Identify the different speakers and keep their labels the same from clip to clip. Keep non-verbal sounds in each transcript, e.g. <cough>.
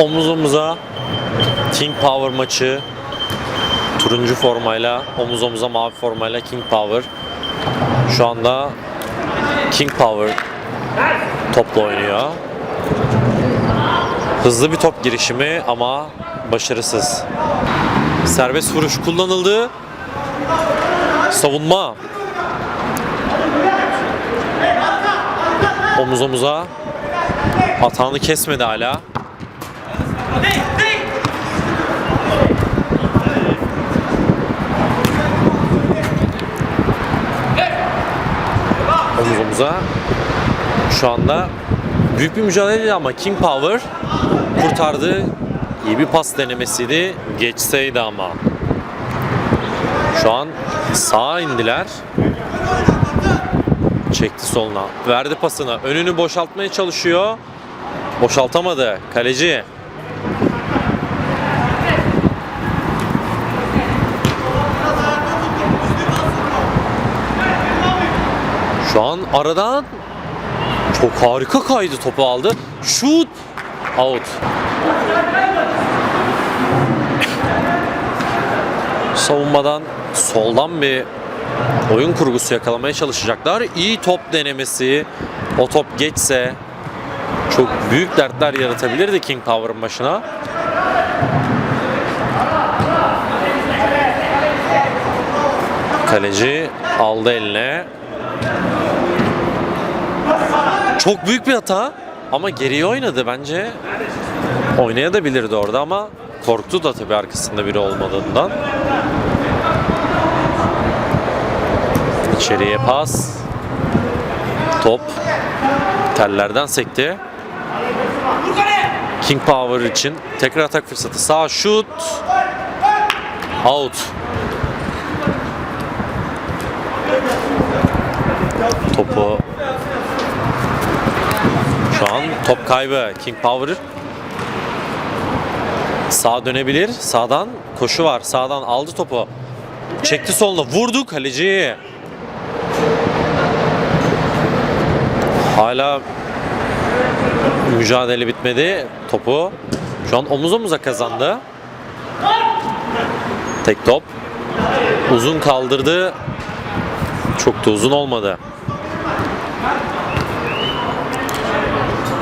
Speaker 1: Omuz omuza King Power maçı turuncu formayla omuz omuza mavi formayla King Power şu anda King Power topla oynuyor. Hızlı bir top girişimi ama başarısız. Serbest vuruş kullanıldı. Savunma. Omuz omuza. Atağını kesmedi hala. Omuz omuza. Şu anda büyük bir mücadele ama King Power kurtardı. İyi bir pas denemesiydi. Geçseydi ama. Şu an sağa indiler. Çekti soluna. Verdi pasını. Önünü boşaltmaya çalışıyor. Boşaltamadı. Kaleci. Şu an aradan çok harika kaydı topu aldı. Şut. Out. Savunmadan soldan bir oyun kurgusu yakalamaya çalışacaklar. İyi top denemesi. O top geçse çok büyük dertler yaratabilirdi King Power'ın başına. Kaleci aldı eline. Çok büyük bir hata ama geriye oynadı bence. Oynayabilirdi orada ama korktu da tabii arkasında biri olmadığından. İçeriye pas. Top tellerden sekti. King Power için tekrar atak fırsatı. Sağ şut. Out. Topu şu an top kaybı King Power Sağ dönebilir. Sağdan koşu var. Sağdan aldı topu. Çekti soluna. Vurdu kaleci. Hala mücadele bitmedi. Topu şu an omuz omuza kazandı. Tek top. Uzun kaldırdı. Çok da uzun olmadı.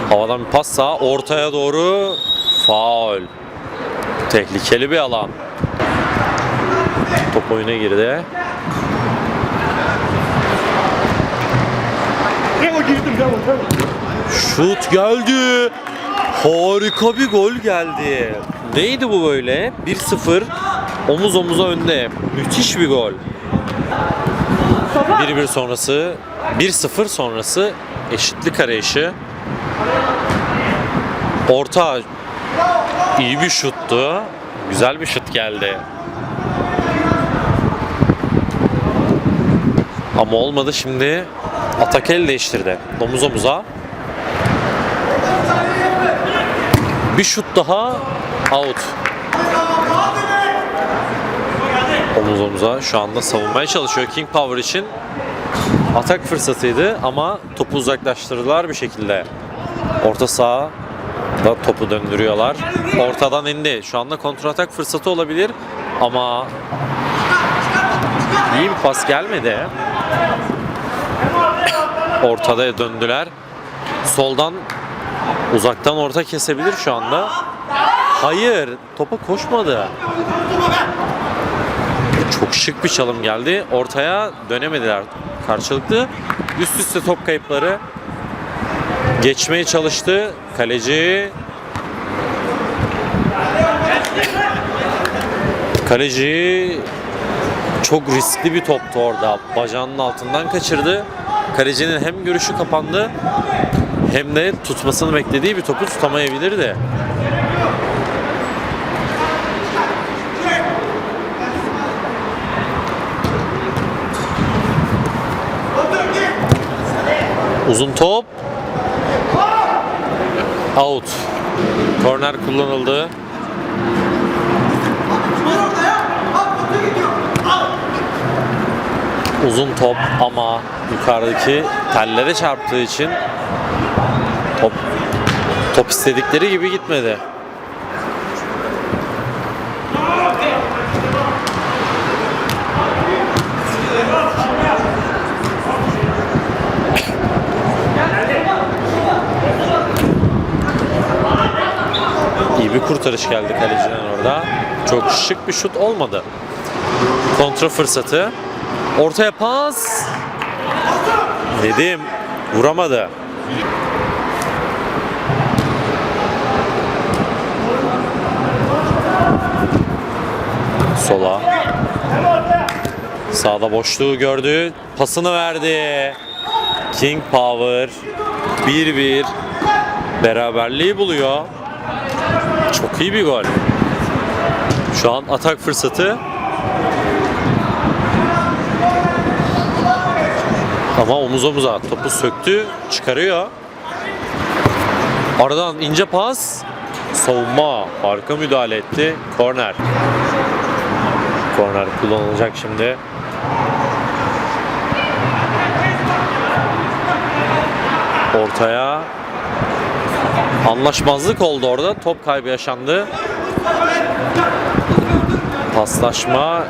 Speaker 1: Havadan bir pas sağ. Ortaya doğru faul. Tehlikeli bir alan. Top oyuna girdi. Şut geldi. Harika bir gol geldi. Neydi bu böyle? 1-0 omuz omuza önde. Müthiş bir gol. 1-1 sonrası 1-0 sonrası eşitlik arayışı. Orta iyi bir şuttu. Güzel bir şut geldi. Ama olmadı şimdi atak el değiştirdi. Omuz omuza. Bir şut daha out. Omuz omuza şu anda savunmaya çalışıyor King Power için. Atak fırsatıydı ama topu uzaklaştırdılar bir şekilde. Orta saha da topu döndürüyorlar. Ortadan indi. Şu anda kontratak fırsatı olabilir ama iyi bir pas gelmedi. Ortada döndüler. Soldan uzaktan orta kesebilir şu anda. Hayır, topa koşmadı. Çok şık bir çalım geldi. Ortaya dönemediler karşılıklı. Üst üste top kayıpları. Geçmeye çalıştı. Kaleci Kaleci çok riskli bir toptu orada. Bacağının altından kaçırdı. Kalecinin hem görüşü kapandı hem de tutmasını beklediği bir topu tutamayabilirdi. Uzun top. Out. Korner kullanıldı. Uzun top ama yukarıdaki tellere çarptığı için top top istedikleri gibi gitmedi. bir kurtarış geldi kaleciden orada. Çok şık bir şut olmadı. Kontra fırsatı. Ortaya pas. Dedim. Vuramadı. Sola. Sağda boşluğu gördü. Pasını verdi. King Power 1-1 beraberliği buluyor. Çok iyi bir gol. Şu an atak fırsatı. Ama omuz omuza topu söktü, çıkarıyor. Aradan ince pas. Savunma arka müdahale etti. Korner. Korner kullanılacak şimdi. Ortaya anlaşmazlık oldu orada. Top kaybı yaşandı. Paslaşma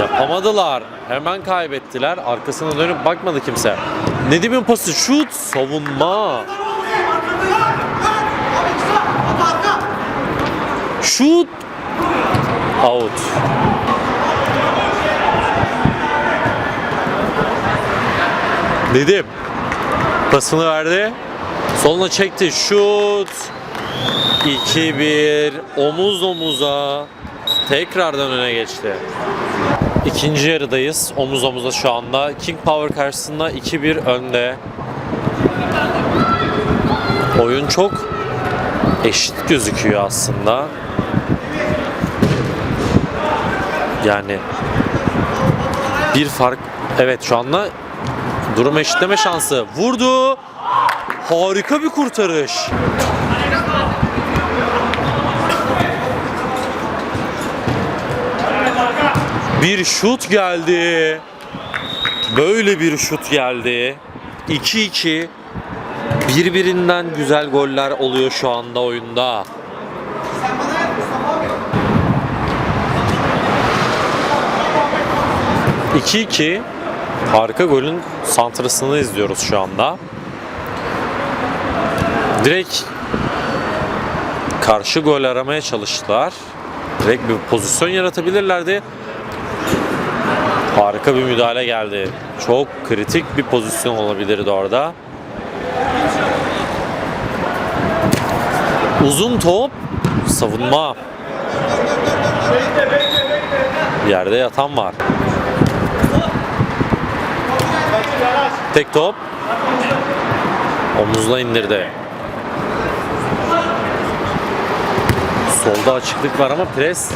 Speaker 1: yapamadılar. Hemen kaybettiler. Arkasına dönüp bakmadı kimse. Nedim'in pası şut, savunma. Şut. Out. Nedim pasını verdi. Soluna çekti. Şut. 2-1 omuz omuza tekrardan öne geçti. İkinci yarıdayız. Omuz omuza şu anda. King Power karşısında 2-1 önde. Oyun çok eşit gözüküyor aslında. Yani bir fark evet şu anda durum eşitleme şansı. Vurdu. Harika bir kurtarış. Bir şut geldi. Böyle bir şut geldi. 2-2. Birbirinden güzel goller oluyor şu anda oyunda. İki iki harika golün santrasını izliyoruz şu anda. Direkt karşı gol aramaya çalıştılar. Direkt bir pozisyon yaratabilirlerdi. Harika bir müdahale geldi. Çok kritik bir pozisyon olabilirdi orada. Uzun top, savunma. Yerde yatan var. Tek top. Omuzla indirdi. Solda açıklık var ama pres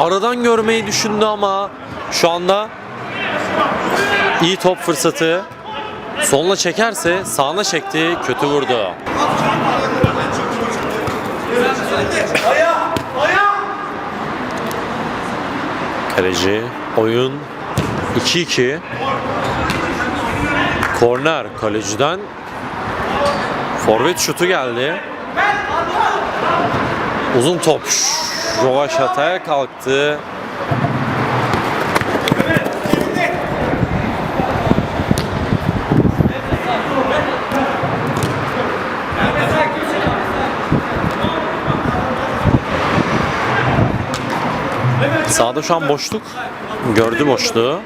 Speaker 1: aradan görmeyi düşündü ama şu anda iyi top fırsatı. Soluna çekerse sağına çekti, kötü vurdu. Kaleci oyun 2-2. Korner kaleciden forvet şutu geldi. Uzun top. Rovaşata'ya kalktı. Sağda şu an boşluk. Gördü boşluğu.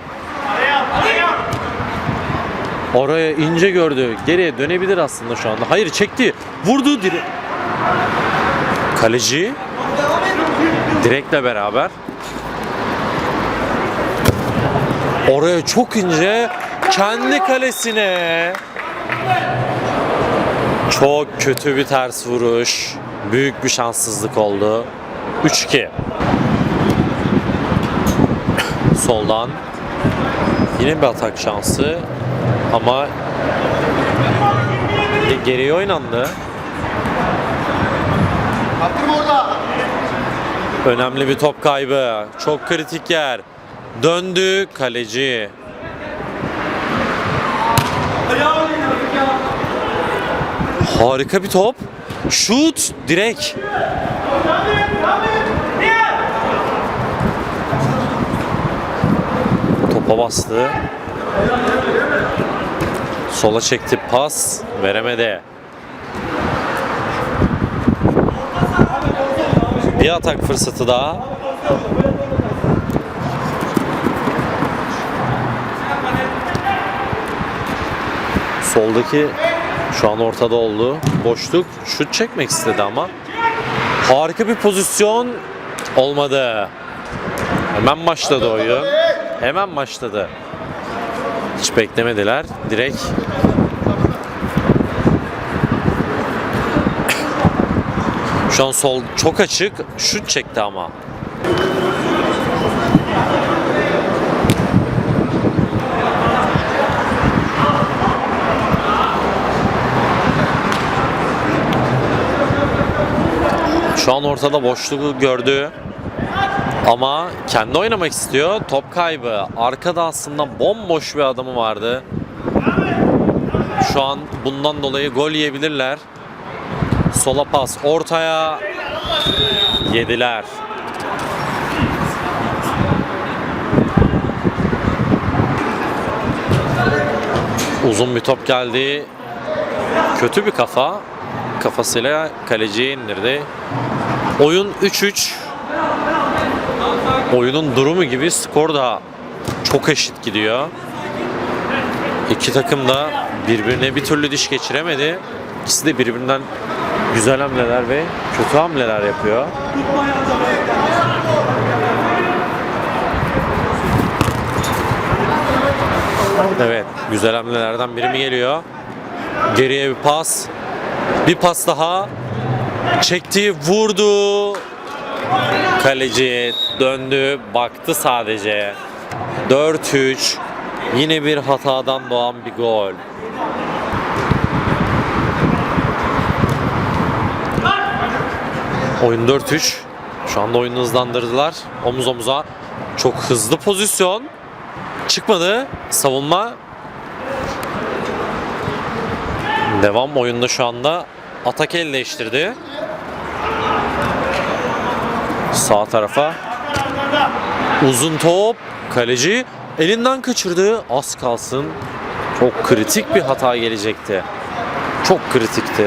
Speaker 1: Oraya ince gördü. Geriye dönebilir aslında şu anda. Hayır çekti. Vurdu dire. Kaleci direkle beraber. Oraya çok ince kendi kalesine. Çok kötü bir ters vuruş. Büyük bir şanssızlık oldu. 3-2. Soldan yine bir atak şansı ama geriye oynandı. Önemli bir top kaybı. Çok kritik yer. Döndü kaleci. Harika bir top. Şut direk. Topa bastı. Sola çekti pas. Veremedi. Bir atak fırsatı daha. Soldaki şu an ortada oldu. Boşluk şut çekmek istedi ama. Harika bir pozisyon olmadı. Hemen başladı oyun. Hemen başladı. Hiç beklemediler. Direkt Şu an sol çok açık. Şut çekti ama. Şu an ortada boşluğu gördü. Ama kendi oynamak istiyor. Top kaybı. Arkada aslında bomboş bir adamı vardı. Şu an bundan dolayı gol yiyebilirler. Sola pas ortaya yediler. Uzun bir top geldi. Kötü bir kafa. Kafasıyla kaleciye indirdi. Oyun 3-3. Oyunun durumu gibi skor da çok eşit gidiyor. İki takım da birbirine bir türlü diş geçiremedi. İkisi de birbirinden güzel hamleler ve kötü hamleler yapıyor. Evet, güzel hamlelerden biri mi geliyor? Geriye bir pas. Bir pas daha. Çekti, vurdu. Kaleci döndü, baktı sadece. 4-3. Yine bir hatadan doğan bir gol. Oyun 4-3. Şu anda oyunu hızlandırdılar. Omuz omuza. Çok hızlı pozisyon. Çıkmadı. Savunma. Devam oyunda şu anda atak el değiştirdi. Sağ tarafa. Uzun top. Kaleci elinden kaçırdı. Az kalsın. Çok kritik bir hata gelecekti. Çok kritikti.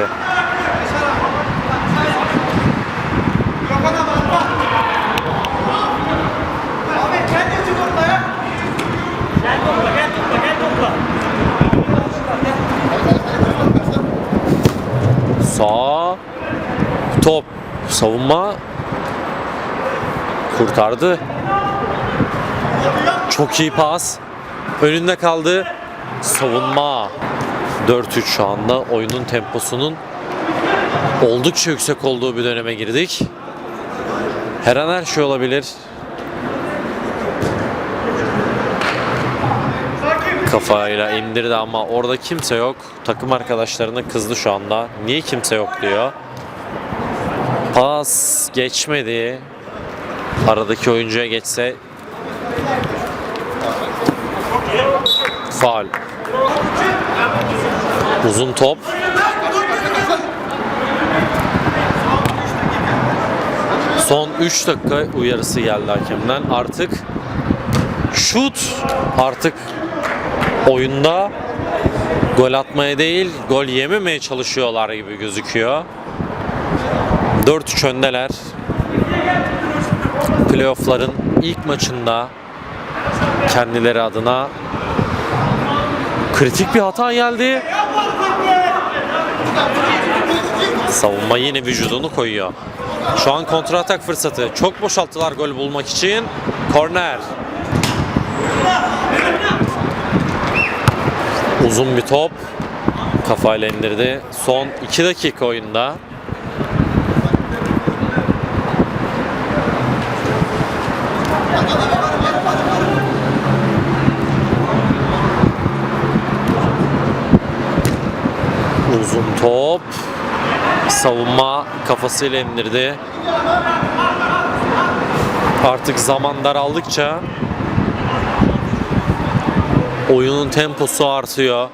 Speaker 1: Sağ top savunma kurtardı. Çok iyi pas. Önünde kaldı. Savunma. 4-3 şu anda oyunun temposunun oldukça yüksek olduğu bir döneme girdik. Her an her şey olabilir. Kafayla indirdi ama orada kimse yok. Takım arkadaşlarına kızdı şu anda. Niye kimse yok diyor. Pas geçmedi. Aradaki oyuncuya geçse faal. Uzun top. Son 3 dakika uyarısı geldi hakemden. Artık şut artık oyunda gol atmaya değil gol yememeye çalışıyorlar gibi gözüküyor. 4-3 öndeler. Playoff'ların ilk maçında kendileri adına kritik bir hata geldi. Savunma yine vücudunu koyuyor. Şu an kontra atak fırsatı. Çok boşalttılar gol bulmak için. Korner. Uzun bir top. Kafayla indirdi. Son 2 dakika oyunda. Uzun top. Savunma kafasıyla indirdi. Artık zaman daraldıkça oyunun temposu artıyor.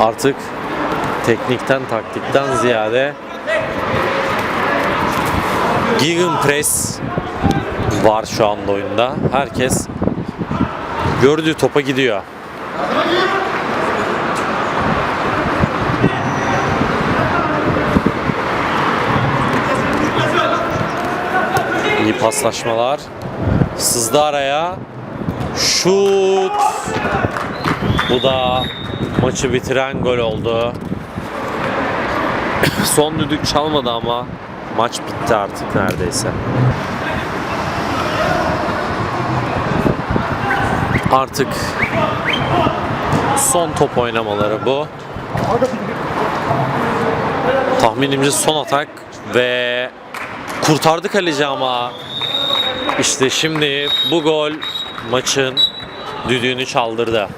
Speaker 1: Artık teknikten taktikten ziyade Gegenpress var şu anda oyunda. Herkes gördüğü topa gidiyor. İyi paslaşmalar. Sızdı araya. Şut. Bu da maçı bitiren gol oldu. <coughs> Son düdük çalmadı ama maç bitti artık neredeyse. Artık son top oynamaları bu. Tahminimce son atak ve kurtardı kaleci ama işte şimdi bu gol maçın düdüğünü çaldırdı.